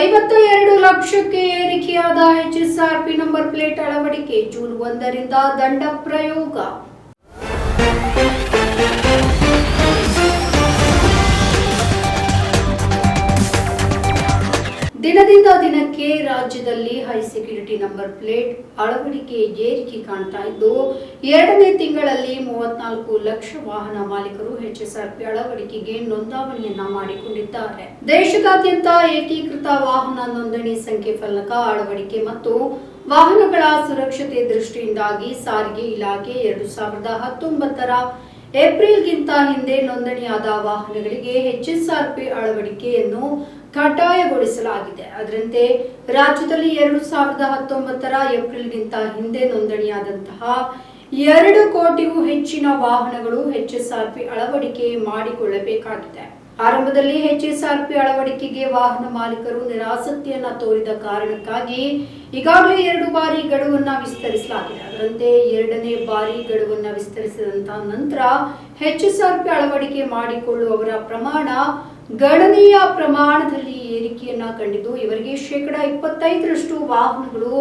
ಐವತ್ತ ಎರಡು ಲಕ್ಷಕ್ಕೆ ಏರಿಕೆಯಾದ ಎಚ್ಎಸ್ಆರ್ಪಿ ನಂಬರ್ ಪ್ಲೇಟ್ ಅಳವಡಿಕೆ ಜೂನ್ ಒಂದರಿಂದ ದಂಡ ಪ್ರಯೋಗ. ದಿನದಿಂದ ದಿನಕ್ಕೆ ರಾಜ್ಯದಲ್ಲಿ ಹೈ ಸೆಕ್ಯೂರಿಟಿ ನಂಬರ್ ಪ್ಲೇಟ್ ಅಳವಡಿಕೆ ಏರಿಕೆ ಕಾಣ್ತಾ ಇದ್ದು, ಎರಡನೇ ತಿಂಗಳಲ್ಲಿ ಮೂವತ್ನಾಲ್ಕು ಲಕ್ಷ ವಾಹನ ಮಾಲೀಕರು ಎಚ್ಎಸ್ಆರ್ಪಿ ಅಳವಡಿಕೆಗೆ ನೋಂದಾವಣಿಯನ್ನ ಮಾಡಿಕೊಂಡಿದ್ದಾರೆ. ದೇಶದಾದ್ಯಂತ ಏಕೀಕೃತ ವಾಹನ ನೋಂದಣಿ ಸಂಖ್ಯೆ ಫಲಕ ಅಳವಡಿಕೆ ಮತ್ತು ವಾಹನಗಳ ಸುರಕ್ಷತೆ ದೃಷ್ಟಿಯಿಂದಾಗಿ ಸಾರಿಗೆ ಇಲಾಖೆ ಎರಡು ಸಾವಿರದ ಹತ್ತೊಂಬತ್ತರ ಏಪ್ರಿಲ್ಗಿಂತ ಹಿಂದೆ ನೋಂದಣಿಯಾದ ವಾಹನಗಳಿಗೆ ಎಚ್ಎಸ್ಆರ್ಪಿ ಅಳವಡಿಕೆಯನ್ನು ಕಡ್ಡಾಯಗೊಳಿಸಲಾಗಿದೆ. ಅದರಂತೆ ರಾಜ್ಯದಲ್ಲಿ ಎರಡು ಸಾವಿರದ ಹತ್ತೊಂಬತ್ತರ ಏಪ್ರಿಲ್ಗಿಂತ ಹಿಂದೆ ನೋಂದಣಿಯಾದಂತಹ ಎರಡು ಕೋಟಿಗೂ ಹೆಚ್ಚಿನ ವಾಹನಗಳು ಎಚ್ಎಸ್ಆರ್ಪಿ ಅಳವಡಿಕೆ ಮಾಡಿಕೊಳ್ಳಬೇಕಾಗಿದೆ. ಆರಂಭದಲ್ಲಿ ಎಚ್ಎಸ್ಆರ್ಪಿ ಅಳವಡಿಕೆಗೆ ವಾಹನ ಮಾಲೀಕರು ನಿರಾಸಕ್ತಿಯನ್ನ ತೋರಿದ ಕಾರಣಕ್ಕಾಗಿ ಈಗಾಗಲೇ ಎರಡು ಬಾರಿ ಗಡುವನ್ನ ವಿಸ್ತರಿಸಲಾಗಿದೆ. ಅದರಂತೆ ಎರಡನೇ ಬಾರಿ ಗಡುವನ್ನ ವಿಸ್ತರಿಸಿದಂತ ನಂತರ ಎಚ್ಎಸ್ಆರ್ಪಿ ಅಳವಡಿಕೆ ಮಾಡಿಕೊಳ್ಳುವವರ ಪ್ರಮಾಣ ಗಣನೀಯ ಪ್ರಮಾಣದಲ್ಲಿ ಏರಿಕೆಯನ್ನ ಕಂಡಿದ್ದು, ಇವರಿಗೆ ಶೇಕಡಾ ಇಪ್ಪತ್ತೈದರಷ್ಟು ವಾಹನಗಳು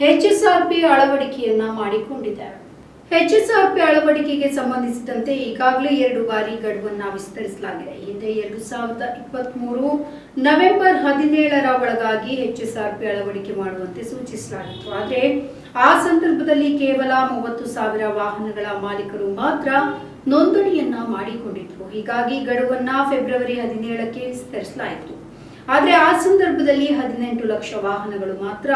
ಎಚ್ಎಸ್ಆರ್ಪಿ ಅಳವಡಿಕೆಯನ್ನ ಮಾಡಿಕೊಂಡಿದೆ. ಎಚ್ಎಸ್ಆರ್ಪಿ ಅಳವಡಿಕೆಗೆ ಸಂಬಂಧಿಸಿದಂತೆ ಈಗಾಗಲೇ ಎರಡು ಬಾರಿ ಗಡುವನ್ನ ವಿಸ್ತರಿಸಲಾಗಿದೆ. ಹಿಂದೆ ಎರಡು ಸಾವಿರದ ಇಪ್ಪತ್ತ್ ಮೂರು ನವೆಂಬರ್ ಹದಿನೇಳರ ಒಳಗಾಗಿ ಎಚ್ಎಸ್ಆರ್ಪಿ ಅಳವಡಿಕೆ ಮಾಡುವಂತೆ ಸೂಚಿಸಲಾಗಿತ್ತು. ಆದರೆ ಆ ಸಂದರ್ಭದಲ್ಲಿ ಕೇವಲ ಮೂವತ್ತು ಸಾವಿರ ವಾಹನಗಳ ಮಾಲೀಕರು ಮಾತ್ರ ನೋಂದಣಿಯನ್ನ ಮಾಡಿಕೊಂಡಿದ್ರು. ಹೀಗಾಗಿ ಗಡುವನ್ನ ಫೆಬ್ರವರಿ ಹದಿನೇಳಕ್ಕೆ ವಿಸ್ತರಿಸಲಾಯಿತು. ಆದರೆ ಆ ಸಂದರ್ಭದಲ್ಲಿ ಹದಿನೆಂಟು ಲಕ್ಷ ವಾಹನಗಳು ಮಾತ್ರ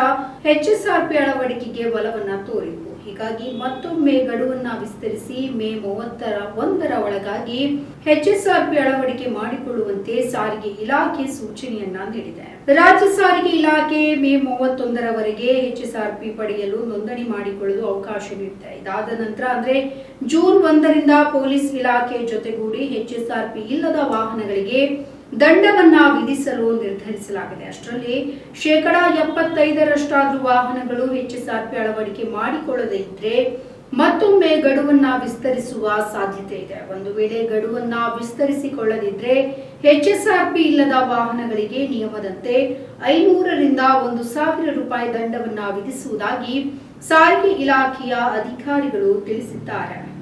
ಎಚ್ಎಸ್ಆರ್ಪಿ ಅಳವಡಿಕೆಗೆ ಬಲವನ್ನ ತೋರಿದ್ವು. ಹೀಗಾಗಿ ಮತ್ತೊಮ್ಮೆ ಗಡುವನ್ನ ವಿಸ್ತರಿಸಿ ಮೇ ಮೂವತ್ತರ ಒಂದರ ಒಳಗಾಗಿ ಹೆಚ್ಎಸ್ಆರ್ಪಿ ಅಳವಡಿಕೆ ಮಾಡಿಕೊಳ್ಳುವಂತೆ ಸಾರಿಗೆ ಇಲಾಖೆ ಸೂಚನೆಯನ್ನ ನೀಡಿದೆ. ರಾಜ್ಯ ಸಾರಿಗೆ ಇಲಾಖೆ ಮೇ ಮೂವತ್ತೊಂದರವರೆಗೆ ಹೆಚ್ಎಸ್ಆರ್ಪಿ ಪಡೆಯಲು ನೋಂದಣಿ ಮಾಡಿಕೊಳ್ಳಲು ಅವಕಾಶ ನೀಡಿದೆ. ಇದಾದ ನಂತರ ಅಂದ್ರೆ ಜೂನ್ ಒಂದರಿಂದ ಪೊಲೀಸ್ ಇಲಾಖೆ ಜೊತೆಗೂಡಿ ಹೆಚ್ಎಸ್ಆರ್ಪಿ ಇಲ್ಲದ ವಾಹನಗಳಿಗೆ ದಂಡವನ್ನ ವಿಧಿಸಲು ನಿರ್ಧರಿಸಲಾಗಿದೆ. ಅಷ್ಟರಲ್ಲಿ ಶೇಕಡ ಎಪ್ಪತ್ತೈದರಷ್ಟಾದ್ರೂ ವಾಹನಗಳು ಹೆಚ್ಎಸ್ಆರ್ಪಿ ಅಳವಡಿಕೆ ಮಾಡಿಕೊಳ್ಳದೇ ಇದ್ರೆ ಮತ್ತೊಮ್ಮೆ ಗಡುವನ್ನ ವಿಸ್ತರಿಸುವ ಸಾಧ್ಯತೆ ಇದೆ. ಒಂದು ವೇಳೆ ಗಡುವನ್ನ ವಿಸ್ತರಿಸಿಕೊಳ್ಳದಿದ್ರೆ ಎಚ್ಎಸ್ಆರ್ಪಿ ಇಲ್ಲದ ವಾಹನಗಳಿಗೆ ನಿಯಮದಂತೆ ಐನೂರರಿಂದ ಒಂದು ಸಾವಿರ ರೂಪಾಯಿ ದಂಡವನ್ನ ವಿಧಿಸುವುದಾಗಿ ಸಾರಿಗೆ ಇಲಾಖೆಯ ಅಧಿಕಾರಿಗಳು ತಿಳಿಸಿದ್ದಾರೆ.